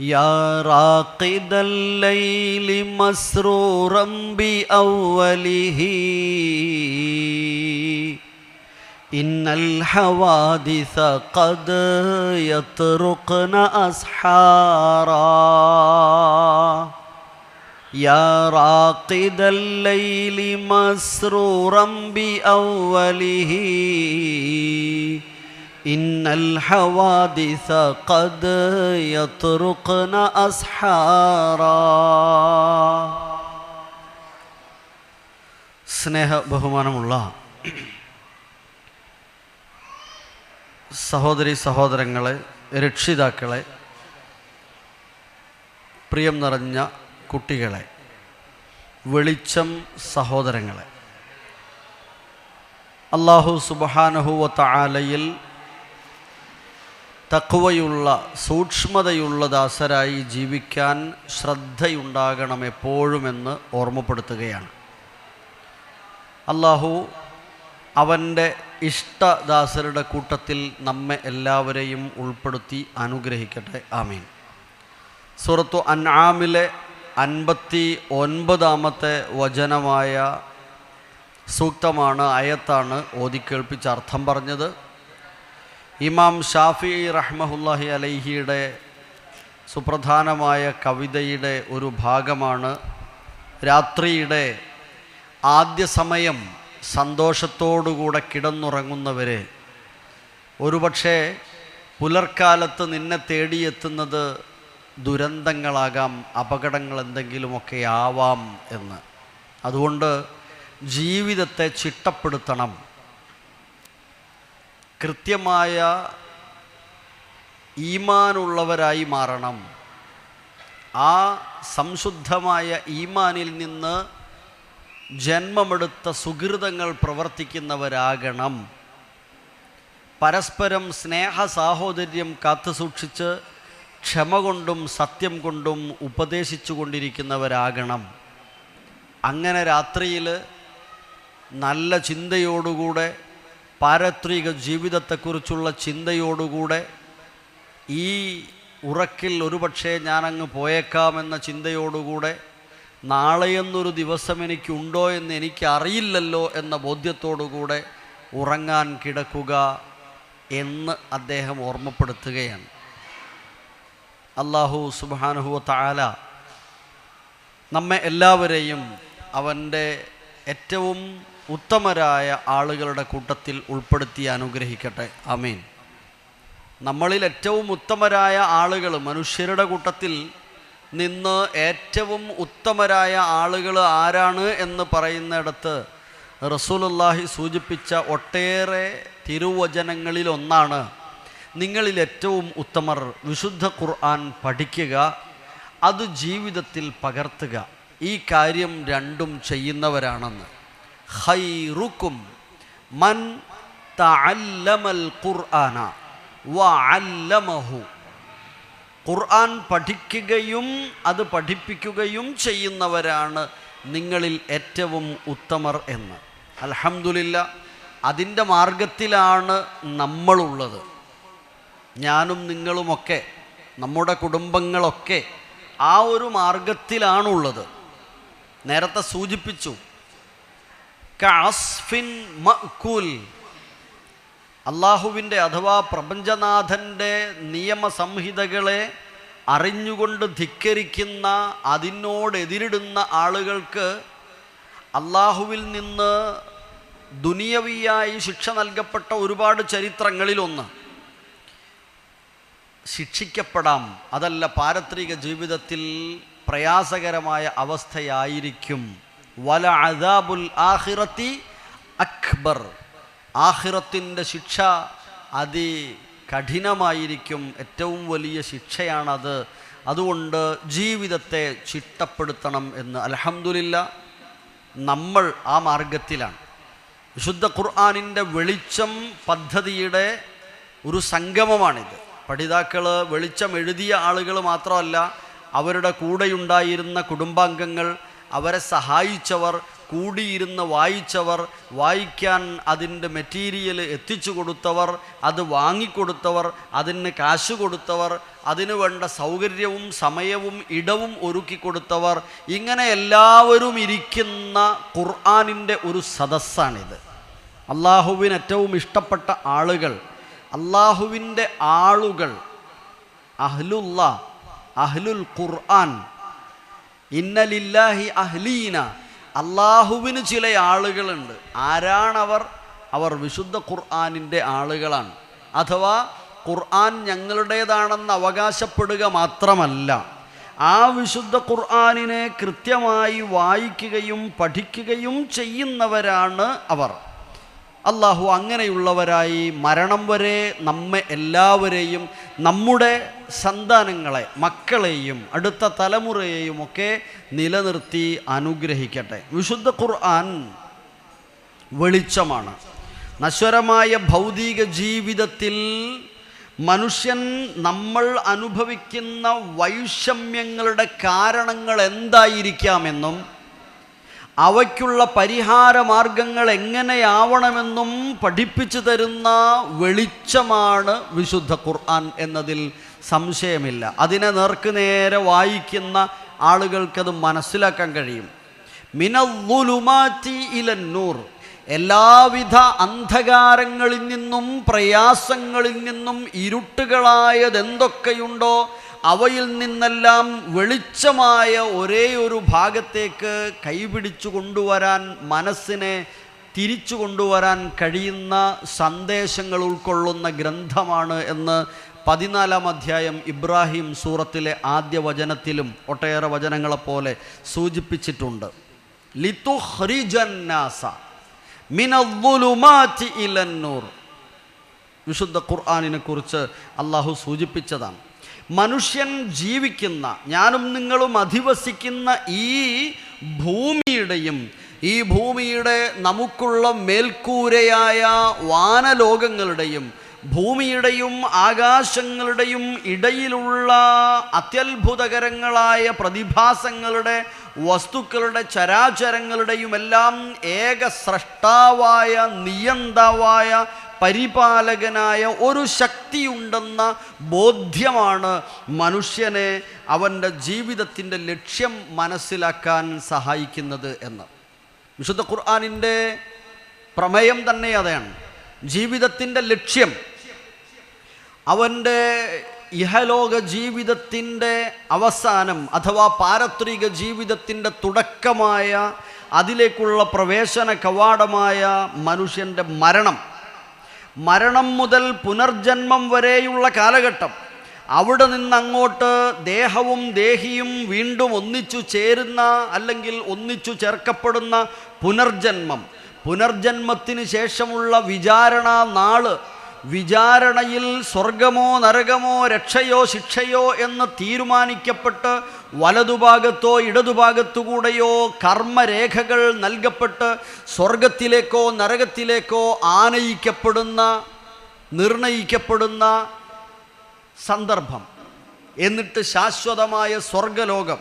يا راقد الليل مسرورا بأوله. إن الحوادث قد يطرقن أسحارا. يا راقد الليل مسرورا بأوله. إن الحوادث قد يطرقن أسحارا സ്നേഹ ബഹുമാനമുള്ള സഹോദരി സഹോദരങ്ങളെ രക്ഷിതാക്കളെ പ്രിയം നിറഞ്ഞ കുട്ടികളെ വെളിച്ചം സഹോദരങ്ങളെ അള്ളാഹു സുബഹാനഹുവത്ത ആലയിൽ തക്കുവയുള്ള സൂക്ഷ്മതയുള്ള ദാസരായി ജീവിക്കാൻ ശ്രദ്ധയുണ്ടാകണം എപ്പോഴുമെന്ന് ഓർമ്മപ്പെടുത്തുകയാണ്. അള്ളാഹു അവന്റെ ഇഷ്ടദാസരുടെ കൂട്ടത്തിൽ നമ്മെ എല്ലാവരെയും ഉൾപ്പെടുത്തി അനുഗ്രഹിക്കട്ടെ. ആമീൻ. സുറത്തു അൻആമിലെ അൻപത്തി ഒൻപതാമത്തെ വചനമായ സൂക്തമാണ് അയത്താണ് ഓതിക്കേൾപ്പിച്ച് അർത്ഥം പറഞ്ഞത്. ഇമാം ഷാഫി റഹ്മഹുല്ലാഹി അലൈഹിയുടെ സുപ്രധാനമായ കവിതയുടെ ഒരു ഭാഗമാണ് രാത്രിയുടെ ആദ്യ സമയം സന്തോഷത്തോടുകൂടെ കിടന്നുറങ്ങുന്നവരെ. ഒരുപക്ഷെ പുലർക്കാലത്ത് നിന്നെ തേടിയെത്തുന്നത് ദുരന്തങ്ങളാകാം അപകടങ്ങൾ എന്തെങ്കിലുമൊക്കെ ആവാം എന്ന്. അതുകൊണ്ട് ജീവിതത്തെ ചിട്ടപ്പെടുത്തണം. കൃത്യമായ ഈമാനുള്ളവരായി മാറണം. ആ സംശുദ്ധമായ ഈമാനിൽ നിന്ന് ജന്മമെടുത്ത സുഹൃതങ്ങൾ പ്രവർത്തിക്കുന്നവരാകണം. പരസ്പരം സ്നേഹ സാഹോദര്യം കാത്തുസൂക്ഷിച്ച് ക്ഷമ കൊണ്ടും സത്യം കൊണ്ടും ഉപദേശിച്ചു കൊണ്ടിരിക്കുന്നവരാകണം. അങ്ങനെ രാത്രിയിൽ നല്ല ചിന്തയോടുകൂടെ പാരത്രിക ജീവിതത്തെക്കുറിച്ചുള്ള ചിന്തയോടുകൂടെ ഈ ഉറക്കിൽ ഒരുപക്ഷേ ഞാനങ്ങ് പോയേക്കാമെന്ന ചിന്തയോടുകൂടെ നാളെയെന്നൊരു ദിവസം എനിക്കുണ്ടോ എന്ന് എനിക്കറിയില്ലല്ലോ എന്ന ബോധ്യത്തോടുകൂടെ ഉറങ്ങാൻ കിടക്കുക എന്ന് അദ്ദേഹം ഓർമ്മപ്പെടുത്തുകയാണ്. അള്ളാഹു സുബാനുഹു താല നമ്മെ എല്ലാവരെയും അവന്റെ ഏറ്റവും ഉത്തമരായ ആളുകളുടെ കൂട്ടത്തിൽ ഉൾപ്പെടുത്തി അനുഗ്രഹിക്കട്ടെ. അമീൻ നമ്മളിൽ ഏറ്റവും ഉത്തമരായ ആളുകൾ മനുഷ്യരുടെ കൂട്ടത്തിൽ നിന്ന് ഏറ്റവും ഉത്തമരായ ആളുകൾ ആരാണ് എന്ന് പറയുന്നിടത്ത് റസൂലുള്ളാഹി സൂചിപ്പിച്ച ഒട്ടേറെ തിരുവചനങ്ങളിലൊന്നാണ് നിങ്ങളിൽ ഏറ്റവും ഉത്തമർ വിശുദ്ധ ഖുർആൻ പഠിക്കുക അത് ജീവിതത്തിൽ പകർത്തുക. ഈ കാര്യം രണ്ടും ചെയ്യുന്നവരാണെന്ന്. ഹൈറുക്കും മൻ തഅല്ലമൽ ഖുർആന വഅല്ലമഹു. ഖുർആൻ പഠിക്കുകയും അത് പഠിപ്പിക്കുകയും ചെയ്യുന്നവരാണ് നിങ്ങളിൽ ഏറ്റവും ഉത്തമർ എന്ന്. അലഹമുല്ല അതിന്റെ മാർഗത്തിലാണ് നമ്മളുള്ളത്. ഞാനും നിങ്ങളുമൊക്കെ നമ്മുടെ കുടുംബങ്ങളൊക്കെ ആ ഒരു മാർഗത്തിലാണുള്ളത്. നേരത്തെ സൂചിപ്പിച്ചു അള്ളാഹുവിന്റെ അഥവാ പ്രപഞ്ചനാഥന്റെ നിയമസംഹിതകളെ അറിഞ്ഞുകൊണ്ട് ധിക്കരിക്കുന്ന അതിനോടെതിരിടുന്ന ആളുകൾക്ക് അള്ളാഹുവിൽ നിന്ന് ദുനിയവിയായി ശിക്ഷ നൽകപ്പെട്ട ഒരുപാട് ചരിത്രങ്ങളിലൊന്ന്. ശിക്ഷിക്കപ്പെടാം. അതല്ല പാരത്രിക ജീവിതത്തിൽ പ്രയാസകരമായ അവസ്ഥയായിരിക്കും. വല അദാബുൽ ആഹിറത്തി അക്ബർ. ആഹിറത്തിന്റെ ശിക്ഷ അതി കഠിനമായിരിക്കും. ഏറ്റവും വലിയ ശിക്ഷയാണത്. അതുകൊണ്ട് ജീവിതത്തെ ചിട്ടപ്പെടുത്തണം എന്ന് അലഹമുല്ല നമ്മൾ ആ മാർഗത്തിലാണ്. വിശുദ്ധ ഖുർആാനിന്റെ വെളിച്ചം പദ്ധതിയുടെ ഒരു സംഗമമാണിത്. പഠിതാക്കൾ വെളിച്ചം എഴുതിയ ആളുകൾ മാത്രമല്ല അവരുടെ കൂടെയുണ്ടായിരുന്ന കുടുംബാംഗങ്ങൾ അവരെ സഹായിച്ചവർ കൂടിയിരുന്ന് വായിച്ചവർ വായിക്കാൻ അതിന്റെ മെറ്റീരിയൽ എത്തിച്ചു കൊടുത്തവർ അത് വാങ്ങിക്കൊടുത്തവർ അതിന് കാശ് കൊടുത്തവർ അതിനു വേണ്ട സൗകര്യവും സമയവും ഇടവും ഒരുക്കി കൊടുത്തവർ ഇങ്ങനെ എല്ലാവരും ഇരിക്കുന്ന ഖുർആാനിന്റെ ഒരു സദസ്സാണിത്. അള്ളാഹുവിന് ഏറ്റവും ഇഷ്ടപ്പെട്ട ആളുകൾ അള്ളാഹുവിന്റെ ആളുകൾ അഹ്ലുല്ല അഹ്ലുൽ ഖുർആൻ ഇന്നലില്ലാഹി അഹ്ലീന. അള്ളാഹുവിന് ചില ആളുകളുണ്ട്. ആരാണവർ? അവർ വിശുദ്ധ ഖുർആാനിന്റെ ആളുകളാണ്. അഥവാ ഖുർആൻ ഞങ്ങളുടേതാണെന്ന് അവകാശപ്പെടുക മാത്രമല്ല ആ വിശുദ്ധ ഖുർആാനിനെ കൃത്യമായി വായിക്കുകയും പഠിക്കുകയും ചെയ്യുന്നവരാണ് അവർ. അള്ളാഹു അങ്ങനെയുള്ളവരായി മരണം വരെ നമ്മെ എല്ലാവരെയും നമ്മുടെ സന്താനങ്ങളെ മക്കളെയും അടുത്ത തലമുറയെയും ഒക്കെ നിലനിർത്തി അനുഗ്രഹിക്കട്ടെ. വിശുദ്ധ ഖുർആൻ വെളിച്ചമാണ്. നശ്വരമായ ഭൗതിക ജീവിതത്തിൽ മനുഷ്യൻ നമ്മൾ അനുഭവിക്കുന്ന വൈഷമ്യങ്ങളുടെ കാരണങ്ങൾ എന്തായിരിക്കാമെന്നും അവയ്ക്കുള്ള പരിഹാര മാർഗങ്ങൾ എങ്ങനെയാവണമെന്നും പഠിപ്പിച്ചു തരുന്ന വെളിച്ചമാണ് വിശുദ്ധ ഖുർആൻ എന്നതിൽ സംശയമില്ല. അതിനെ നേർക്കുനേരെ വായിക്കുന്ന ആളുകൾക്കത് മനസ്സിലാക്കാൻ കഴിയും. മിനവുലുമാറ്റി ഇലന്നൂർ എല്ലാവിധ അന്ധകാരങ്ങളിൽ നിന്നും പ്രയാസങ്ങളിൽ നിന്നും ഇരുട്ടുകളായതെന്തൊക്കെയുണ്ടോ അവയിൽ നിന്നെല്ലാം വെളിച്ചമായ ഒരേ ഒരു ഭാഗത്തേക്ക് കൈപിടിച്ചു കൊണ്ടുവരാൻ മനസ്സിനെ തിരിച്ചു കൊണ്ടുവരാൻ കഴിയുന്ന സന്ദേശങ്ങൾ ഉൾക്കൊള്ളുന്ന ഗ്രന്ഥമാണ് എന്ന് പതിനാലാം അധ്യായം ഇബ്രാഹിം സൂറത്തിലെ ആദ്യ വചനത്തിലും ഒട്ടേറെ വചനങ്ങളെപ്പോലെ സൂചിപ്പിച്ചിട്ടുണ്ട്. ലിത്തു ഹരിജന്നാസ മിനുമാറ്റി ഇലന്നൂർ വിശുദ്ധ ഖുർആാനിനെ കുറിച്ച് അള്ളാഹു സൂചിപ്പിച്ചതാണ്. മനുഷ്യൻ ജീവിക്കുന്ന ഞാനും നിങ്ങളും അധിവസിക്കുന്ന ഈ ഭൂമിയുടെയും ഈ ഭൂമിയുടെ നമുക്കുള്ള മേൽക്കൂരയായ വാനലോകങ്ങളുടെയും ഭൂമിയുടെയും ആകാശങ്ങളുടെയും ഇടയിലുള്ള അത്യത്ഭുതകരങ്ങളായ പ്രതിഭാസങ്ങളുടെ വസ്തുക്കളുടെ ചരാചരങ്ങളുടെയും എല്ലാം ഏക സ്രഷ്ടാവായ നിയന്താവായ പരിപാലകനായ ഒരു ശക്തിയുണ്ടെന്ന ബോധ്യമാണ് മനുഷ്യനെ അവന്റെ ജീവിതത്തിന്റെ ലക്ഷ്യം മനസ്സിലാക്കാൻ സഹായിക്കുന്നത് എന്ന്. വിശുദ്ധ ഖുർആാനിന്റെ പ്രമേയം തന്നെ അതാണ്. ജീവിതത്തിന്റെ ലക്ഷ്യം. അവന്റെ ഇഹലോക ജീവിതത്തിന്റെ അവസാനം അഥവാ പാരത്രിക ജീവിതത്തിന്റെ തുടക്കമായ അതിലേക്കുള്ള പ്രവേശന കവാടമായ മനുഷ്യന്റെ മരണം മരണം മുതൽ പുനർജന്മം വരെയുള്ള കാലഘട്ടം. അവിടെ നിന്നങ്ങോട്ട് ദേഹവും ദേഹിയും വീണ്ടും ഒന്നിച്ചു ചേരുന്ന അല്ലെങ്കിൽ ഒന്നിച്ചു ചേർക്കപ്പെടുന്ന പുനർജന്മം. പുനർജന്മത്തിന് ശേഷമുള്ള വിചാരണ നാൾ വിചാരണയിൽ സ്വർഗമോ നരകമോ രക്ഷയോ ശിക്ഷയോ എന്ന് തീരുമാനിക്കപ്പെട്ട് വലതുഭാഗത്തോ ഇടതുഭാഗത്തുകൂടെയോ കർമ്മരേഖകൾ നൽകപ്പെട്ട് സ്വർഗത്തിലേക്കോ നരകത്തിലേക്കോ ആനയിക്കപ്പെടുന്ന നിർണയിക്കപ്പെടുന്ന സന്ദർഭം. എന്നിട്ട് ശാശ്വതമായ സ്വർഗലോകം.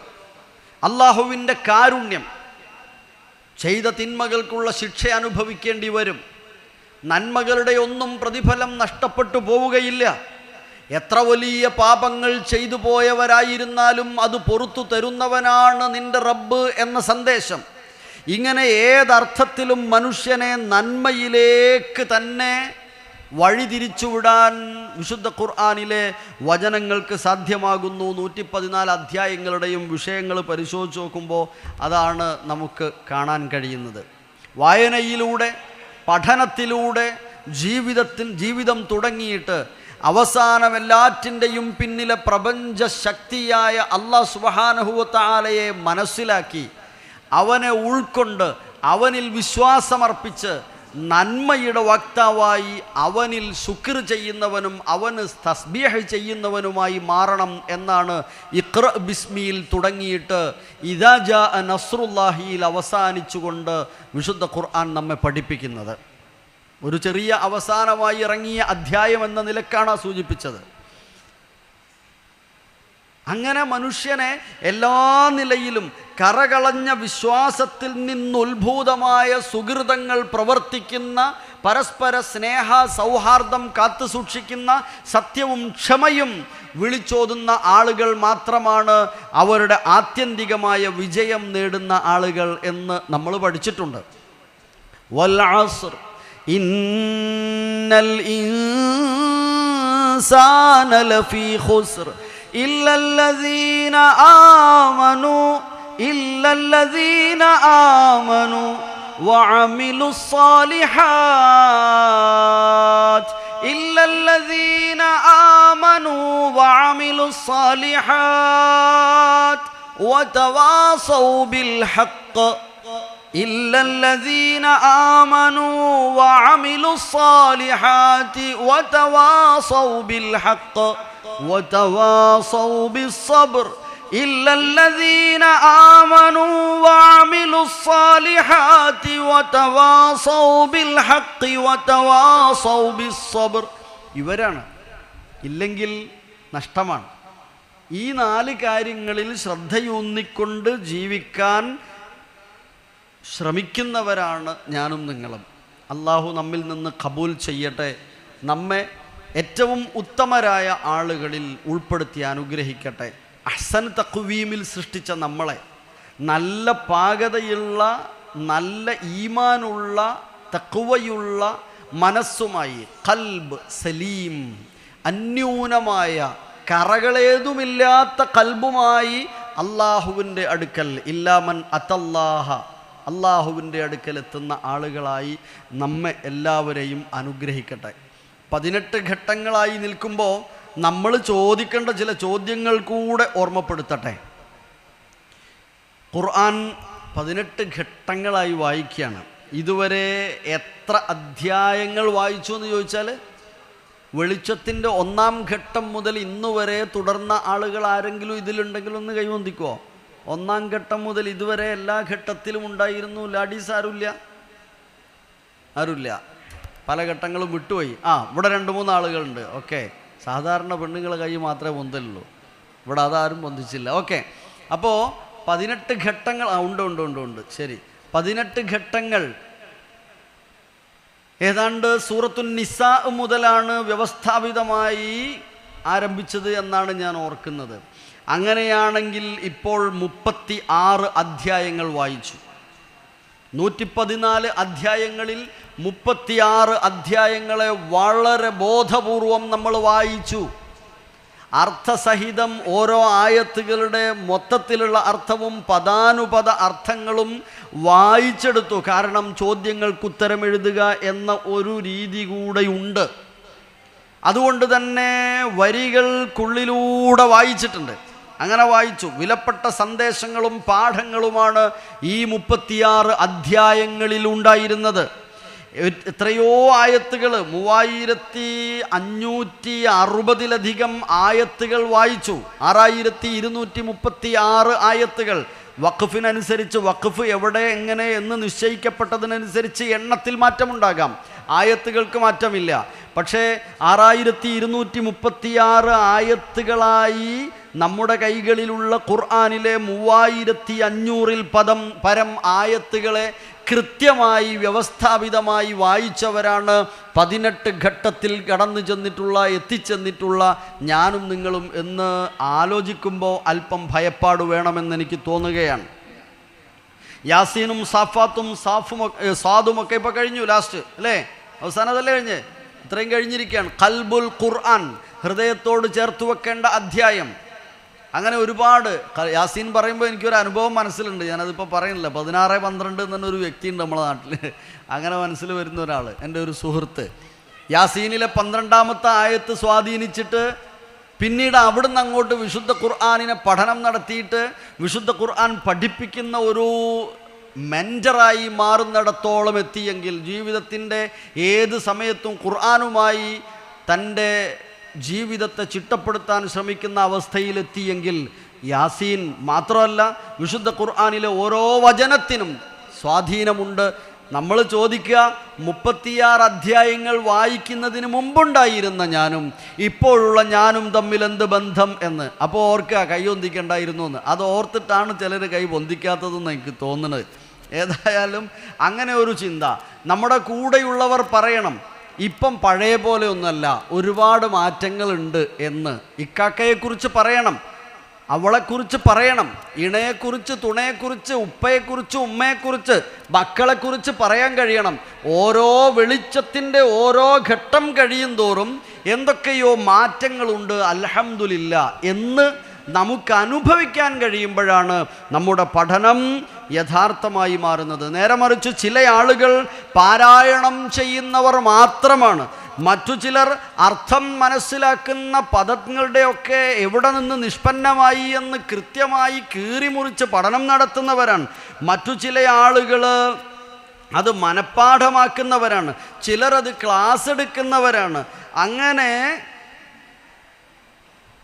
അള്ളാഹുവിന്റെ കാരുണ്യം. ചെയ്ത തിന്മകൾക്കുള്ള ശിക്ഷ അനുഭവിക്കേണ്ടി വരും. നന്മകളുടെ ഒന്നും പ്രതിഫലം നഷ്ടപ്പെട്ടു പോവുകയില്ല. എത്ര വലിയ പാപങ്ങൾ ചെയ്തു പോയവരായിരുന്നാലും അത് പൊറത്തു തരുന്നവനാണ് നിന്റെ റബ്ബ് എന്ന സന്ദേശം. ഇങ്ങനെ ഏതർത്ഥത്തിലും മനുഷ്യനെ നന്മയിലേക്ക് തന്നെ വഴിതിരിച്ചുവിടാൻ വിശുദ്ധ ഖുർആാനിലെ വചനങ്ങൾക്ക് സാധ്യമാകുന്നു. നൂറ്റി പതിനാല് അധ്യായങ്ങളുടെയും വിഷയങ്ങൾ പരിശോധിച്ച് നോക്കുമ്പോൾ അതാണ് നമുക്ക് കാണാൻ കഴിയുന്നത്. വായനയിലൂടെ പഠനത്തിലൂടെ ജീവിതത്തിൽ ജീവിതം തുടങ്ങിയിട്ട് അവസാനം എല്ലാറ്റിന്റെയും പിന്നിലെ പ്രപഞ്ച ശക്തിയായ അള്ളാഹ് സുബഹാനഹുവത്താലയെ മനസ്സിലാക്കി അവനെ ഉൾക്കൊണ്ട് അവനിൽ വിശ്വാസമർപ്പിച്ച് നന്മയുടെ വക്താവായി അവനിൽ ശുക്ർ ചെയ്യുന്നവനും അവന് തസ്ബീഹ് ചെയ്യുന്നവനുമായി മാറണം എന്നാണ് ഇഖ്ര ബിസ്മിയിൽ തുടങ്ങിയിട്ട് ഇദാജ നസ്രുല്ലാഹിയിൽ അവസാനിച്ചുകൊണ്ട് വിശുദ്ധ ഖുർആൻ നമ്മെ പഠിപ്പിക്കുന്നത്. ഒരു ചെറിയ അവസാനമായി ഇറങ്ങിയ അധ്യായം എന്ന നിലക്കാണ് സൂചിപ്പിച്ചത്. അങ്ങനെ മനുഷ്യനെ എല്ലാ നിലയിലും കറകളഞ്ഞ വിശ്വാസത്തിൽ നിന്നുത്ഭൂതമായ സുഹൃതങ്ങൾ പ്രവർത്തിക്കുന്ന പരസ്പര സ്നേഹ സൗഹാർദ്ദം കാത്തു സൂക്ഷിക്കുന്ന സത്യവും ക്ഷമയും വിളിച്ചോതുന്ന ആളുകൾ മാത്രമാണ് അവരുടെ ആത്യന്തികമായ വിജയം നേടുന്ന ആളുകൾ എന്ന് നമ്മൾ പഠിച്ചിട്ടുണ്ട്. ഇന്നൽ ഇൻസാന ലഫീ إلا الذين آمنوا إلا الذين آمنوا وعملوا الصالحات إلا الذين آمنوا وعملوا الصالحات وتواصوا بالحق إلا الذين آمنوا وعملوا الصالحات وتواصوا بالحق. وتواصوا بالصبر إلا الذين آمنوا وعملوا الصالحات وتواصوا بالحق وتواصوا بالصبر ഇവരാണ് ഇല്ലെങ്കിൽ നഷ്ടമാണ് ഈ നാല് കാര്യങ്ങളിൽ ശ്രദ്ധയൂന്നിക്കൊണ്ട് ജീവിക്കാൻ ശ്രമിക്കുന്നവരാണ് ഞാനും നിങ്ങളും അള്ളാഹു നമ്മിൽ നിന്ന് കബൂൽ ചെയ്യട്ടെ നമ്മെ ഏറ്റവും ഉത്തമരായ ആളുകളിൽ ഉൾപ്പെടുത്തി അനുഗ്രഹിക്കട്ടെ. അഹ്സൻ തക്വീമിൽ സൃഷ്ടിച്ച നമ്മളെ. നല്ല പാകതയുള്ള നല്ല ഈമാനുള്ള തക്കുവയുള്ള മനസ്സുമായി കൽബ് സലീം അന്യൂനമായ കറകളേതുമില്ലാത്ത കൽബുമായി അള്ളാഹുവിന്റെ അടുക്കൽ ഇല്ലാമൻ അതല്ലാഹ അള്ളാഹുവിന്റെ അടുക്കൽ എത്തുന്ന ആളുകളായി നമ്മെ എല്ലാവരെയും അനുഗ്രഹിക്കട്ടെ. പതിനെട്ട് ഘട്ടങ്ങളായി നിൽക്കുമ്പോൾ നമ്മൾ ചോദിക്കേണ്ട ചില ചോദ്യങ്ങൾ കൂടെ ഓർമ്മപ്പെടുത്തട്ടെ. ഖുർആൻ പതിനെട്ട് ഘട്ടങ്ങളായി വായിക്കുകയാണ്. ഇതുവരെ എത്ര അധ്യായങ്ങൾ വായിച്ചു എന്ന് ചോദിച്ചാൽ വെളിച്ചത്തിന്റെ ഒന്നാം ഘട്ടം മുതൽ ഇന്ന് വരെ തുടർന്ന ആളുകൾ ആരെങ്കിലും ഇതിലുണ്ടെങ്കിൽ ഒന്ന് കൈവന്തിക്കുമോ ഒന്നാം ഘട്ടം മുതൽ ഇതുവരെ എല്ലാ ഘട്ടത്തിലും ഉണ്ടായിരുന്നു. ലാഡീസ് ആരുമില്ല ആരുമില്ല പല ഘട്ടങ്ങളും വിട്ടുപോയി. ആ ഇവിടെ രണ്ട് മൂന്ന് ആളുകളുണ്ട്. ഓക്കെ. സാധാരണ പെണ്ണുങ്ങളെ കൈ മാത്രമേ പൊന്തലുള്ളൂ ഇവിടെ അതാരും പൊന്തിച്ചില്ല. ഓക്കെ. അപ്പോൾ പതിനെട്ട് ഘട്ടങ്ങൾ ആ ഉണ്ട് ഉണ്ട് ഉണ്ട് ഉണ്ട്. ശരി. പതിനെട്ട് ഘട്ടങ്ങൾ. ഏതാണ്ട് സൂറത്തുൻ നിസ മുതലാണ് വ്യവസ്ഥാപിതമായി ആരംഭിച്ചത് എന്നാണ് ഞാൻ ഓർക്കുന്നത്. അങ്ങനെയാണെങ്കിൽ ഇപ്പോൾ മുപ്പത്തി ആറ് അധ്യായങ്ങൾ വായിച്ചു. നൂറ്റി പതിനാല് അധ്യായങ്ങളിൽ മുപ്പത്തിയാറ് അധ്യായങ്ങളെ വളരെ ബോധപൂർവം നമ്മൾ വായിച്ചു. അർത്ഥസഹിതം ഓരോ ആയത്തുകളുടെ മൊത്തത്തിലുള്ള അർത്ഥവും പദാനുപദ അർത്ഥങ്ങളും വായിച്ചെടുത്തു. കാരണം ചോദ്യങ്ങൾക്ക് ഉത്തരം എഴുതുക എന്ന ഒരു രീതി കൂടെയുണ്ട്. അതുകൊണ്ട് തന്നെ വരികൾക്കുള്ളിലൂടെ വായിച്ചിട്ടുണ്ട്. അങ്ങനെ വായിച്ചു. വിലപ്പെട്ട സന്ദേശങ്ങളും പാഠങ്ങളുമാണ് ഈ മുപ്പത്തിയാറ് അധ്യായങ്ങളിൽ ഉണ്ടായിരുന്നത്. എത്രയോ ആയത്തുകൾ മൂവായിരത്തി അഞ്ഞൂറ്റി അറുപതിലധികം ആയത്തുകൾ വായിച്ചു. ആറായിരത്തി ഇരുന്നൂറ്റി മുപ്പത്തി ആറ് ആയത്തുകൾ. വഖഫിനനുസരിച്ച് വഖഫ് എവിടെ എങ്ങനെ എന്ന് നിശ്ചയിക്കപ്പെട്ടതിനനുസരിച്ച് എണ്ണത്തിൽ മാറ്റമുണ്ടാകാം. ആയത്തുകൾക്ക് മാറ്റമില്ല. പക്ഷേ ആറായിരത്തി ഇരുന്നൂറ്റി മുപ്പത്തിയാറ് ആയത്തുകളായി നമ്മുടെ കൈകളിലുള്ള ഖുർആാനിലെ മൂവായിരത്തി അഞ്ഞൂറിൽ പദം പരം ആയത്തുകളെ കൃത്യമായി വ്യവസ്ഥാപിതമായി വായിച്ചവരാണ് പതിനെട്ട് ഘട്ടത്തിൽ കടന്നു ചെന്നിട്ടുള്ള എത്തിച്ചെന്നിട്ടുള്ള ഞാനും നിങ്ങളും എന്ന് ആലോചിക്കുമ്പോൾ അല്പം ഭയപ്പാട് വേണമെന്ന് എനിക്ക് തോന്നുകയാണ്. യാസീനും സാഫാത്തും സാഫും സാദും ഒക്കെ ഇപ്പോൾ കഴിഞ്ഞു ലാസ്റ്റ് അല്ലേ? അവസാനം അവസാനതല്ലേ കഴിഞ്ഞ്? ഇത്രയും കഴിഞ്ഞിരിക്കുകയാണ്. കൽബുൽ ഖുർആൻ ഹൃദയത്തോട് ചേർത്ത് വെക്കേണ്ട അധ്യായം. അങ്ങനെ ഒരുപാട് യാസീൻ പറയുമ്പോൾ എനിക്കൊരു അനുഭവം മനസ്സിലുണ്ട്. ഞാനതിപ്പോൾ പറയുന്നില്ല. പതിനാറ് പന്ത്രണ്ട് തന്നെ ഒരു വ്യക്തിയുണ്ട് നമ്മുടെ നാട്ടിൽ അങ്ങനെ മനസ്സിൽ വരുന്ന ഒരാൾ എന്റെ ഒരു സുഹൃത്ത്. യാസീനിലെ പന്ത്രണ്ടാമത്തെ ആയത്ത് സ്വാധീനിച്ചിട്ട് പിന്നീട് അവിടുന്ന് അങ്ങോട്ട് വിശുദ്ധ ഖുർആാനിനെ പഠനം നടത്തിയിട്ട് വിശുദ്ധ ഖുർആൻ പഠിപ്പിക്കുന്ന ഒരു മെഞ്ചറായി മാറുന്നിടത്തോളം എത്തിയെങ്കിൽ ജീവിതത്തിന്റെ ഏത് സമയത്തും ഖുർആാനുമായി തന്റെ ജീവിതത്തെ ചിട്ടപ്പെടുത്താൻ ശ്രമിക്കുന്ന അവസ്ഥയിലെത്തിയെങ്കിൽ യാസീൻ മാത്രമല്ല വിശുദ്ധ ഖുർആാനിലെ ഓരോ വചനത്തിനും സ്വാധീനമുണ്ട്. നമ്മൾ ചോദിക്കുക മുപ്പത്തിയാറ് അധ്യായങ്ങൾ വായിക്കുന്നതിന് മുമ്പുണ്ടായിരുന്ന ഞാനും ഇപ്പോഴുള്ള ഞാനും തമ്മിൽ എന്ത് ബന്ധം എന്ന്. അപ്പോൾ ഓർക്കുക കൈ പൊന്തിക്കണ്ടായിരുന്നു എന്ന്. അത് ഓർത്തിട്ടാണ് ചിലർ കൈ പൊന്തിക്കാത്തതെന്ന് എനിക്ക് തോന്നുന്നത്. ഏതായാലും അങ്ങനെ ഒരു ചിന്ത. നമ്മുടെ കൂടെയുള്ളവർ പറയണം ഇപ്പം പഴയ പോലെ ഒന്നല്ല ഒരുപാട് മാറ്റങ്ങളുണ്ട് എന്ന് ഇക്കാക്കയെക്കുറിച്ച് പറയണം അവളെക്കുറിച്ച് പറയണം ഇണയെക്കുറിച്ച് തുണയെക്കുറിച്ച് ഉപ്പയെക്കുറിച്ച് ഉമ്മയെക്കുറിച്ച് മക്കളെക്കുറിച്ച് പറയാൻ കഴിയണം. ഓരോ വെളിച്ചത്തിന്റെ ഓരോ ഘട്ടം കഴിയും തോറും എന്തൊക്കെയോ മാറ്റങ്ങളുണ്ട് അലഹമുല്ല എന്ന് നമുക്ക് അനുഭവിക്കാൻ കഴിയുമ്പോഴാണ് നമ്മുടെ പഠനം യഥാർത്ഥമായി മാറുന്നത്. നേരെ മറിച്ച് ചില ആളുകൾ പാരായണം ചെയ്യുന്നവർ മാത്രമാണ്. മറ്റു ചിലർ അർത്ഥം മനസ്സിലാക്കുന്ന പദങ്ങളുടെയൊക്കെ എവിടെ നിന്ന് നിഷ്പന്നമായി എന്ന് കൃത്യമായി കീറിമുറിച്ച് പഠനം നടത്തുന്നവരാണ്. മറ്റു ചില ആളുകൾ അത് മനഃപ്പാഠമാക്കുന്നവരാണ്. ചിലർ അത് ക്ലാസ് എടുക്കുന്നവരാണ്. അങ്ങനെ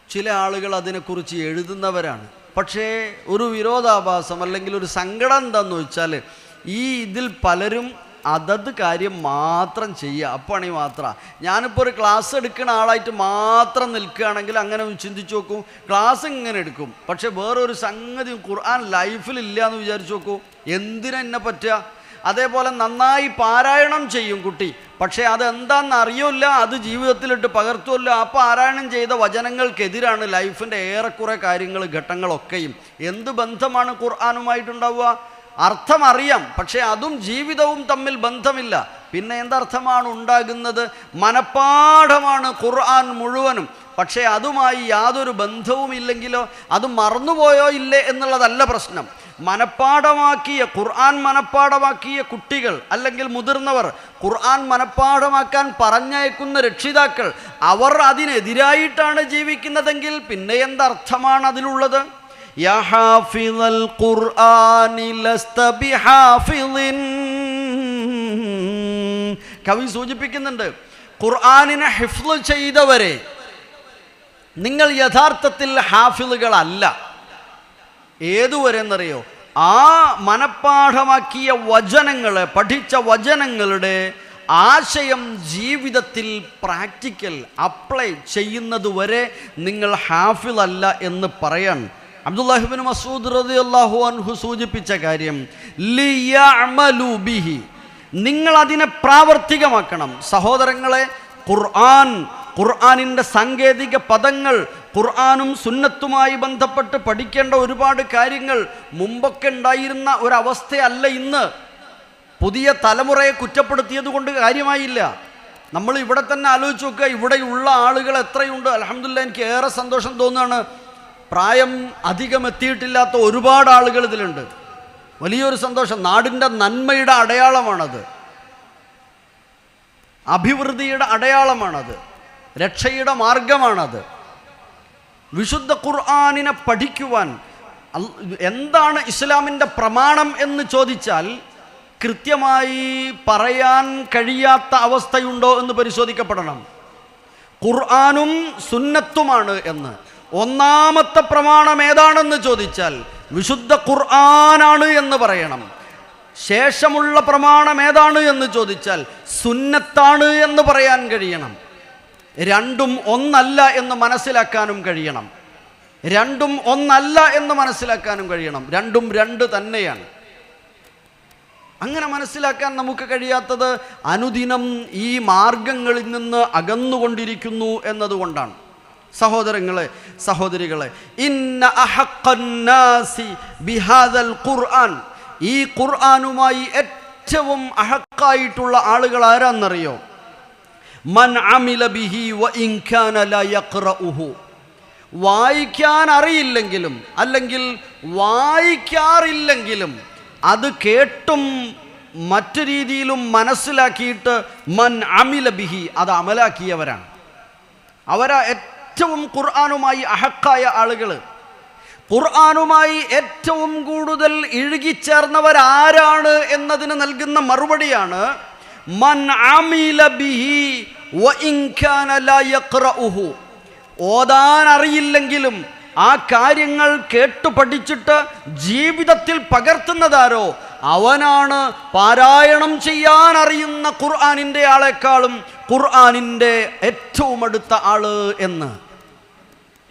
ചില ആളുകൾ അതിനെക്കുറിച്ച് എഴുതുന്നവരാണ്. പക്ഷേ ഒരു വിരോധാഭാസം അല്ലെങ്കിൽ ഒരു സങ്കടം എന്താണെന്ന് വെച്ചാൽ ഈ ഇതിൽ പലരും അതത് കാര്യം മാത്രം ചെയ്യുക. അപ്പണി മാത്രം. ഞാനിപ്പോൾ ഒരു ക്ലാസ് എടുക്കുന്ന ആളായിട്ട് മാത്രം നിൽക്കുകയാണെങ്കിൽ അങ്ങനെ ചിന്തിച്ചു നോക്കും. ക്ലാസ് ഇങ്ങനെ എടുക്കും. പക്ഷേ വേറൊരു സംഗതി ഖുർആൻ ലൈഫിലില്ല എന്ന് വിചാരിച്ചു നോക്കൂ. എന്തിനെന്നെ പറ്റുക? അതേപോലെ നന്നായി പാരായണം ചെയ്യും കുട്ടി. പക്ഷേ അതെന്താണെന്ന് അറിയില്ല. അത് ജീവിതത്തിലിട്ട് പകർത്തുമല്ല ആ പാരായണം ചെയ്ത വചനങ്ങൾക്കെതിരാണ് ലൈഫിന്റെ ഏറെക്കുറെ കാര്യങ്ങൾ ഘട്ടങ്ങളൊക്കെയും. എന്ത് ബന്ധമാണ് ഖുർആാനുമായിട്ടുണ്ടാവുക? അർത്ഥം അറിയാം പക്ഷേ അതും ജീവിതവും തമ്മിൽ ബന്ധമില്ല. പിന്നെ എന്തർത്ഥമാണ് ഉണ്ടാകുന്നത്? മനപ്പാഠമാണ് ഖുർആൻ മുഴുവനും. പക്ഷേ അതുമായി യാതൊരു ബന്ധവും ഇല്ലെങ്കിലോ അത് മറന്നുപോയോ ഇല്ലേ എന്നുള്ളതല്ല പ്രശ്നം. മനപ്പാഠമാക്കിയ ഖുർആൻ മനപ്പാഠമാക്കിയ കുട്ടികൾ അല്ലെങ്കിൽ മുതിർന്നവർ ഖുർആൻ മനപ്പാഠമാക്കാൻ പറഞ്ഞയക്കുന്ന രക്ഷിതാക്കൾ അവർ അതിനെതിരായിട്ടാണ് ജീവിക്കുന്നതെങ്കിൽ പിന്നെ എന്തർത്ഥമാണ് അതിലുള്ളത്? കവി സൂചിപ്പിക്കുന്നുണ്ട് ഖുർആാനിനെ ഹിഫ്ല് ചെയ്തവരെ നിങ്ങൾ യഥാർത്ഥത്തിൽ ഹാഫിളുകളല്ല ഏതുവരെ എന്നറിയോ ആ മനഃപ്പാഠമാക്കിയ വചനങ്ങൾ പഠിച്ച വചനങ്ങളുടെ ആശയം ജീവിതത്തിൽ പ്രാക്ടിക്കൽ അപ്ലൈ ചെയ്യുന്നത് വരെ നിങ്ങൾ ഹാഫിലല്ല എന്ന് പറയാൻ അബ്ദുല്ലാഹിബിൻ മസൂദ് റതി അള്ളാഹു അൻഹു സൂചിപ്പിച്ച കാര്യം ബിഹി. നിങ്ങൾ അതിനെ പ്രാവർത്തികമാക്കണം. സഹോദരങ്ങളെ ഖുർആൻ ഖുർആാനിന്റെ സാങ്കേതിക പദങ്ങൾ ഖുർആാനും സുന്നത്തുമായി ബന്ധപ്പെട്ട് പഠിക്കേണ്ട ഒരുപാട് കാര്യങ്ങൾ മുമ്പൊക്കെ ഉണ്ടായിരുന്ന ഒരവസ്ഥയല്ല ഇന്ന്. പുതിയ തലമുറയെ കുറ്റപ്പെടുത്തിയത് കൊണ്ട് കാര്യമായില്ല. നമ്മൾ ഇവിടെ തന്നെ ആലോചിച്ച് നോക്കുക ഇവിടെയുള്ള ആളുകൾ എത്രയുണ്ട്? അലഹമില്ല എനിക്ക് ഏറെ സന്തോഷം തോന്നുകയാണ്. പ്രായം അധികം എത്തിയിട്ടില്ലാത്ത ഒരുപാട് ആളുകൾ ഇതിലുണ്ട്. വലിയൊരു സന്തോഷം. നാടിന്റെ നന്മയുടെ അടയാളമാണത്. അഭിവൃദ്ധിയുടെ അടയാളമാണത്. രക്ഷയുടെ മാർഗമാണത്. വിശുദ്ധ ഖുർആാനിനെ പഠിക്കുവാൻ എന്താണ് ഇസ്ലാമിന്റെ പ്രമാണം എന്ന് ചോദിച്ചാൽ കൃത്യമായി പറയാൻ കഴിയാത്ത അവസ്ഥയുണ്ടോ എന്ന് പരിശോധിക്കപ്പെടണം. ഖുർആാനും സുന്നത്തുമാണ് എന്ന്. ഒന്നാമത്തെ പ്രമാണം ഏതാണെന്ന് ചോദിച്ചാൽ വിശുദ്ധ ഖുർആനാണ് എന്ന് പറയണം. ശേഷമുള്ള പ്രമാണം ഏതാണ് എന്ന് ചോദിച്ചാൽ സുന്നത്താണ് എന്ന് പറയാൻ കഴിയണം. രണ്ടും ഒന്നല്ല എന്ന് മനസ്സിലാക്കാനും കഴിയണം. രണ്ടും ഒന്നല്ല എന്ന് മനസ്സിലാക്കാനും കഴിയണം. രണ്ടും രണ്ട് തന്നെയാണ്. അങ്ങനെ മനസ്സിലാക്കാൻ നമുക്ക് കഴിയാത്തത് അനുദിനം ഈ മാർഗങ്ങളിൽ നിന്ന് അകന്നുകൊണ്ടിരിക്കുന്നു എന്നതുകൊണ്ടാണ്. സഹോദരങ്ങളെ സഹോദരികളെ ഇന്ന അഹക്കന്നാസി ബിഹാദൽ ഖുർആൻ. ഈ ഖുർആനുമായി ഏറ്റവും അഹക്കായിട്ടുള്ള ആളുകൾ ആരാന്നറിയോ? മൻ അമില ബിഹി വ ഇൻകാന ലാ യഖ്റഉഹു. വായിക്കാൻ അറിയില്ലെങ്കിലും അല്ലെങ്കിൽ വായിക്കാറില്ലെങ്കിലും അത് കേട്ടും മറ്റു രീതിയിലും മനസ്സിലാക്കിയിട്ട് മൻ അമില ബിഹി അത് അമലാക്കിയവരാണ്. അവരാ ഏറ്റവും ഖുർആാനുമായി അഹക്കായ ആളുകൾ. ഖുർആാനുമായി ഏറ്റവും കൂടുതൽ ഇഴുകിച്ചേർന്നവരാരാണ് എന്നതിന് നൽകുന്ന മറുപടിയാണ് മൻ അമില ബിഹി വ ഇൻ കാന ലാ യഖ്റഉഹു. ഓതാൻ അറിയില്ലെങ്കിലും ആ കാര്യങ്ങൾ കേട്ടു പഠിച്ചിട്ട് ജീവിതത്തിൽ പകർത്തുന്നതാരോ? അവനാണ് പാരായണം ചെയ്യാൻ അറിയുന്ന ഖുർആാനിന്റെ ആളെക്കാളും ഖുർആാനിന്റെ ഏറ്റവും അടുത്ത ആൾ എന്ന്.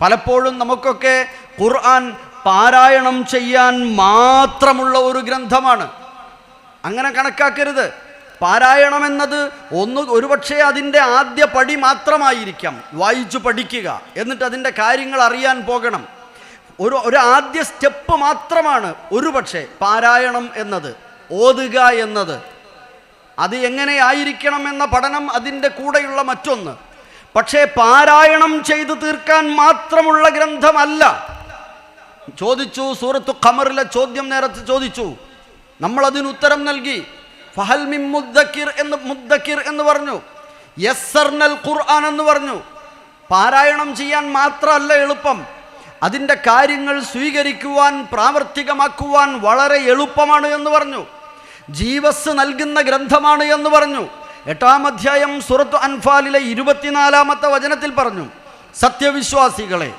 പലപ്പോഴും നമുക്കൊക്കെ ഖുർആൻ പാരായണം ചെയ്യാൻ മാത്രമുള്ള ഒരു ഗ്രന്ഥമാണ്. അങ്ങനെ കണക്കാക്കരുത്. പാരായണം എന്നത് ഒന്ന് ഒരുപക്ഷെ അതിന്റെ ആദ്യ പടി മാത്രമായിരിക്കാം. വായിച്ചു പഠിക്കുക. എന്നിട്ട് അതിന്റെ കാര്യങ്ങൾ അറിയാൻ പോകണം. ഒരു ഒരു ആദ്യ സ്റ്റെപ്പ് മാത്രമാണ് ഒരുപക്ഷെ പാരായണം എന്നത്. ഓതുക എന്നത്. അത് എങ്ങനെയായിരിക്കണം എന്ന പഠനം അതിന്റെ കൂടെയുള്ള മറ്റൊന്ന്. പക്ഷേ പാരായണം ചെയ്തു തീർക്കാൻ മാത്രമുള്ള ഗ്രന്ഥമല്ല. ചോദിച്ചു സൂറത്തു ഖമറിലെ ചോദ്യം നേരത്തെ ചോദിച്ചു. നമ്മളതിന് ഉത്തരം നൽകി. ഫഹൽ മുദ്ദക്കിർ എന്ന് മുദ്ദക്കിർ എന്ന് പറഞ്ഞു. യസ്സർനൽ ഖുർആൻ എന്ന് പറഞ്ഞു. പാരായണം ചെയ്യാൻ മാത്രമല്ല എളുപ്പം. അതിന്റെ കാര്യങ്ങൾ സ്വീകരിക്കുവാൻ പ്രാവർത്തികമാക്കുവാൻ വളരെ എളുപ്പമാണ് എന്ന് പറഞ്ഞു. ജീവസ് നൽകുന്ന ഗ്രന്ഥമാണ് എന്ന് പറഞ്ഞു. എട്ടാം അധ്യായം സുറത്ത് അൻഫാലിലെ ഇരുപത്തിനാലാമത്തെ വചനത്തിൽ പറഞ്ഞു. സത്യവിശ്വാസികളെ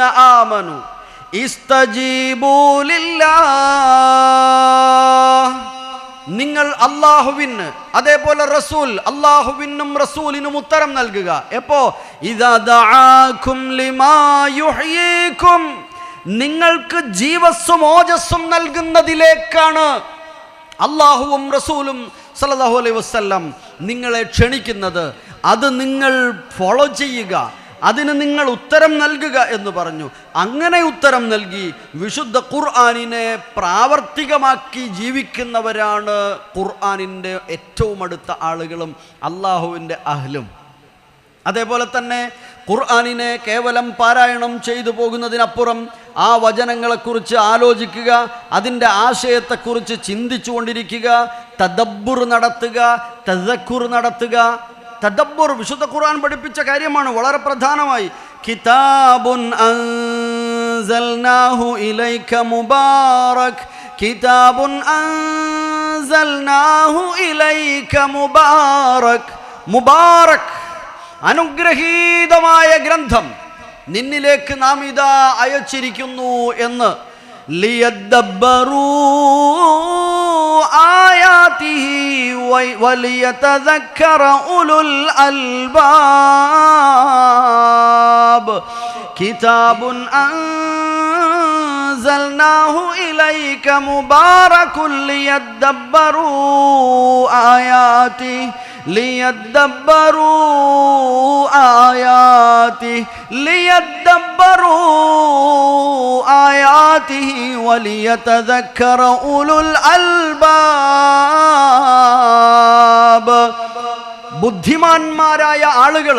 ആമനു ഇസ്തജീബൂ ലില്ലാഹ്. നിങ്ങൾ അള്ളാഹുവിന് അതേപോലെ റസൂൽ അള്ളാഹുവിനും റസൂലിനും ഉത്തരം നൽകുക. എപ്പോ? നിങ്ങൾക്ക് ജീവസ്സും ഓജസ്സും നൽകുന്നതിലേക്കാണ് അള്ളാഹുവും റസൂലും സല്ലാഹു അലൈഹി വസല്ലം നിങ്ങളെ ക്ഷണിക്കുന്നത്. അത് നിങ്ങൾ ഫോളോ ചെയ്യുക. അതിന് നിങ്ങൾ ഉത്തരം നൽകുക എന്ന് പറഞ്ഞു. അങ്ങനെ ഉത്തരം നൽകി വിശുദ്ധ ഖുർആാനിനെ പ്രാവർത്തികമാക്കി ജീവിക്കുന്നവരാണ് ഖുർആാനിന്റെ ഏറ്റവും അടുത്ത ആളുകളും അള്ളാഹുവിന്റെ അഹ്ലും. അതേപോലെ തന്നെ ഖുർആാനിനെ കേവലം പാരായണം ചെയ്തു പോകുന്നതിനപ്പുറം ആ വചനങ്ങളെക്കുറിച്ച് ആലോചിക്കുക അതിന്റെ ആശയത്തെക്കുറിച്ച് ചിന്തിച്ചു കൊണ്ടിരിക്കുക തദബ്ബുർ നടത്തുക തദക്കുർ നടത്തുക തദബ്ബുർ വിശുദ്ധ ഖുർആൻ പഠിപ്പിച്ച കാര്യമാണ്. വളരെ പ്രധാനമായി. കിതാബുൻ അൻസൽനാഹു ഇലൈക മുബാറക്. കിതാബുൻ അൻസൽനാഹു ഇലൈക മുബാറക്. മുബാറക് അനുഗ്രഹീതമായ ഗ്രന്ഥം. നിന്നിലേക്ക് നാം ഇതാ അയച്ചിരിക്കുന്നു എന്ന് ليدبروا آياته وليتذكر أولو الألباب. كتاب أنزلناه إليك مبارك ليدبروا آياته. ليدبروا آياته ليدبروا آياته وليتذكر أولو الألباب ബുദ്ധിമാന്മാരായ ആളുകൾ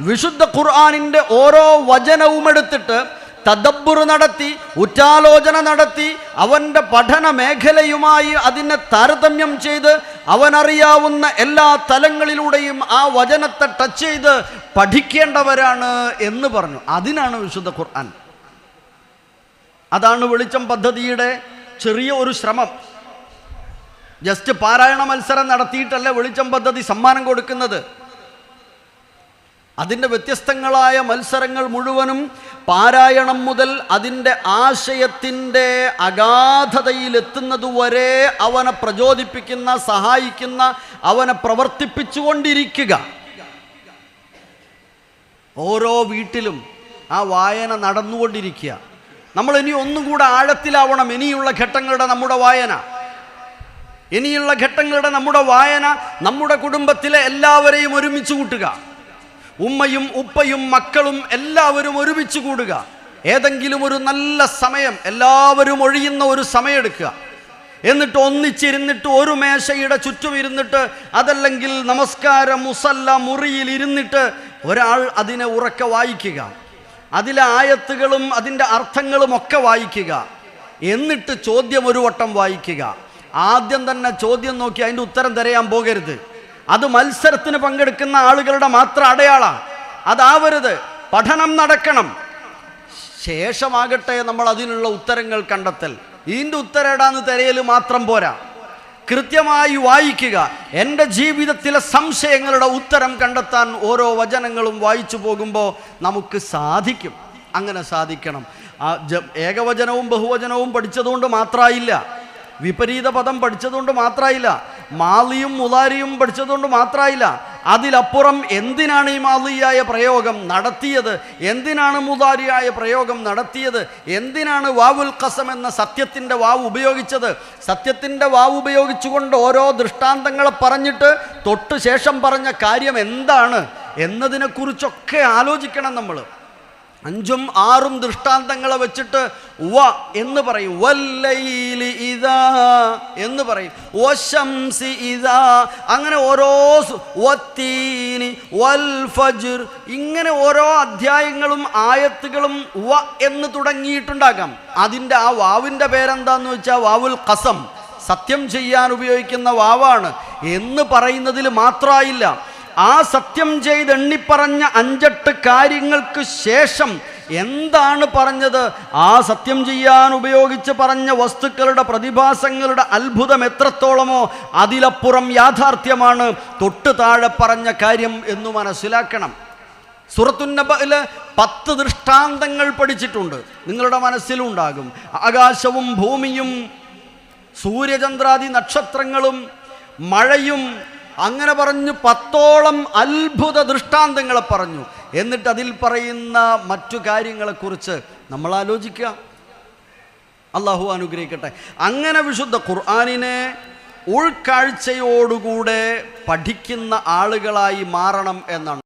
വിശുദ്ധ ഖുർആാനിൻ്റെ ഓരോ വചനവും എടുത്തിട്ട് തദബ്ബുർ നടത്തി ഉറ്റാലോചന നടത്തി അവന്റെ പഠന മേഖലയുമായി അതിനെ താരതമ്യം ചെയ്ത് അവനറിയാവുന്ന എല്ലാ തലങ്ങളിലൂടെയും ആ വചനത്തെ ടച്ച് ചെയ്ത് പഠിക്കേണ്ടവരാണ് എന്ന് പറഞ്ഞു. അതിനാണ് വിശുദ്ധ ഖുർആൻ. അതാണ് വെളിച്ചം പദ്ധതിയുടെ ചെറിയ ഒരു ശ്രമം. ജസ്റ്റ് പാരായണ മത്സരം നടത്തിയിട്ടല്ല വെളിച്ചം പദ്ധതി സമ്മാനം കൊടുക്കുന്നത്? അതിന്റെ വ്യത്യസ്തങ്ങളായ മത്സരങ്ങൾ മുഴുവനും പാരായണം മുതൽ അതിന്റെ ആശയത്തിന്റെ അഗാധതയിലെത്തുന്നതുവരെ അവനെ പ്രചോദിപ്പിക്കുന്ന സഹായിക്കുന്ന അവനെ പ്രവർത്തിപ്പിച്ചുകൊണ്ടിരിക്കുക. ഓരോ വീട്ടിലും ആ വായന നടന്നുകൊണ്ടിരിക്കുക. നമ്മൾ ഇനി ഒന്നും കൂടെ ആഴത്തിലാവണം. ഇനിയുള്ള ഘട്ടങ്ങളുടെ നമ്മുടെ വായന. ഇനിയുള്ള ഘട്ടങ്ങളുടെ നമ്മുടെ വായന നമ്മുടെ കുടുംബത്തിലെ എല്ലാവരെയും ഒരുമിച്ച് കൂട്ടുക. ഉമ്മയും ഉപ്പയും മക്കളും എല്ലാവരും ഒരുമിച്ച് കൂടുക. ഏതെങ്കിലും ഒരു നല്ല സമയം എല്ലാവരും ഒഴിയുന്ന ഒരു സമയമെടുക്കുക എന്നിട്ട് ഒന്നിച്ചിരുന്നിട്ട് ഒരു മേശയുടെ ചുറ്റും ഇരുന്നിട്ട് അതല്ലെങ്കിൽ നമസ്കാരം മുസല്ല മുറിയിൽ ഇരുന്നിട്ട് ഒരാൾ അതിനെ ഉറക്കെ വായിക്കുക. അതിലെ ആയത്തുകളും അതിന്റെ അർത്ഥങ്ങളും ഒക്കെ വായിക്കുക. എന്നിട്ട് ചോദ്യം ഒരു വട്ടം വായിക്കുക. ആദ്യം തന്നെ ചോദ്യം നോക്കി അതിന്റെ ഉത്തരം തിരയാൻ പോകരുത്. അത് മത്സരത്തിന് പങ്കെടുക്കുന്ന ആളുകളുടെ മാത്രം അടയാളാണ് അതാവരുത് പഠനം നടക്കണം. ശേഷമാകട്ടെ നമ്മൾ അതിനുള്ള ഉത്തരങ്ങൾ കണ്ടെത്തൽ. ഇതിന്റെ ഉത്തരേടാന്ന് തിരയൽ മാത്രം പോരാ. കൃത്യമായി വായിക്കുക. എന്റെ ജീവിതത്തിലെ സംശയങ്ങളുടെ ഉത്തരം കണ്ടെത്താൻ ഓരോ വചനങ്ങളും വായിച്ചു പോകുമ്പോൾ നമുക്ക് സാധിക്കും. അങ്ങനെ സാധിക്കണം. ഏകവചനവും ബഹുവചനവും പഠിച്ചതുകൊണ്ട് മാത്രമായില്ല വിപരീത പദം പഠിച്ചതുകൊണ്ട് മാത്രമായില്ല മാലിയും മുലാരിയും പഠിച്ചതുകൊണ്ട് മാത്രമായില്ല അതിലപ്പുറം എന്തിനാണ് ഈ മാലിയായ പ്രയോഗം നടത്തിയത് എന്തിനാണ് മുതാരിയായ പ്രയോഗം നടത്തിയത് എന്തിനാണ് വാവുൽ കസം എന്ന സത്യത്തിന്റെ വാവ് ഉപയോഗിച്ചത് സത്യത്തിന്റെ വാവ് ഉപയോഗിച്ചുകൊണ്ട് ഓരോ ദൃഷ്ടാന്തങ്ങളെ പറഞ്ഞിട്ട് തൊട്ട് ശേഷം പറഞ്ഞ കാര്യം എന്താണ് എന്നതിനെക്കുറിച്ചൊക്കെ ആലോചിക്കണം നമ്മൾ. അഞ്ചും ആറും ദൃഷ്ടാന്തങ്ങളെ വെച്ചിട്ട് വ എന്ന് പറയും. വല്ലൈലി ഇതാ എന്ന് പറയും. വശംസി ഇതാ അങ്ങനെ ഓരോ വത്തീനി വൽ ഇങ്ങനെ ഓരോ അധ്യായങ്ങളും ആയത്തുകളും വ എന്ന് തുടങ്ങിയിട്ടുണ്ടാകാം. അതിന്റെ ആ വാവിന്റെ പേരെന്താന്ന് വെച്ചാൽ വാവുൽ കസം സത്യം ചെയ്യാൻ ഉപയോഗിക്കുന്ന വാവാണ്. എന്ന് പറയുന്നതിൽ മാത്രമായില്ല ആ സത്യം ചെയ്ത് എണ്ണിപ്പറഞ്ഞ അഞ്ചെട്ട് കാര്യങ്ങൾക്ക് ശേഷം എന്താണ് പറഞ്ഞത്? ആ സത്യം ചെയ്യാൻ ഉപയോഗിച്ച് പറഞ്ഞ വസ്തുക്കളുടെ പ്രതിഭാസങ്ങളുടെ അത്ഭുതം എത്രത്തോളമോ അതിലപ്പുറം യാഥാർത്ഥ്യമാണ്. തൊട്ട് താഴെ പറഞ്ഞ കാര്യം എന്ന് മനസ്സിലാക്കണം. സുറത്തുന്നബയിൽ പത്ത് ദൃഷ്ടാന്തങ്ങൾ പഠിച്ചിട്ടുണ്ട്. നിങ്ങളുടെ മനസ്സിലുണ്ടാകും. ആകാശവും ഭൂമിയും സൂര്യചന്ദ്രാദി നക്ഷത്രങ്ങളും മഴയും അങ്ങനെ പറഞ്ഞു പത്തോളം അത്ഭുത ദൃഷ്ടാന്തങ്ങളെ പറഞ്ഞു. എന്നിട്ട് അതിൽ പറയുന്ന മറ്റു കാര്യങ്ങളെക്കുറിച്ച് നമ്മൾ ആലോചിക്കുക. അള്ളാഹു അനുഗ്രഹിക്കട്ടെ. അങ്ങനെ വിശുദ്ധ ഖുർആാനിനെ ഉൾക്കാഴ്ചയോടുകൂടെ പഠിക്കുന്ന ആളുകളായി മാറണം എന്നാണ്.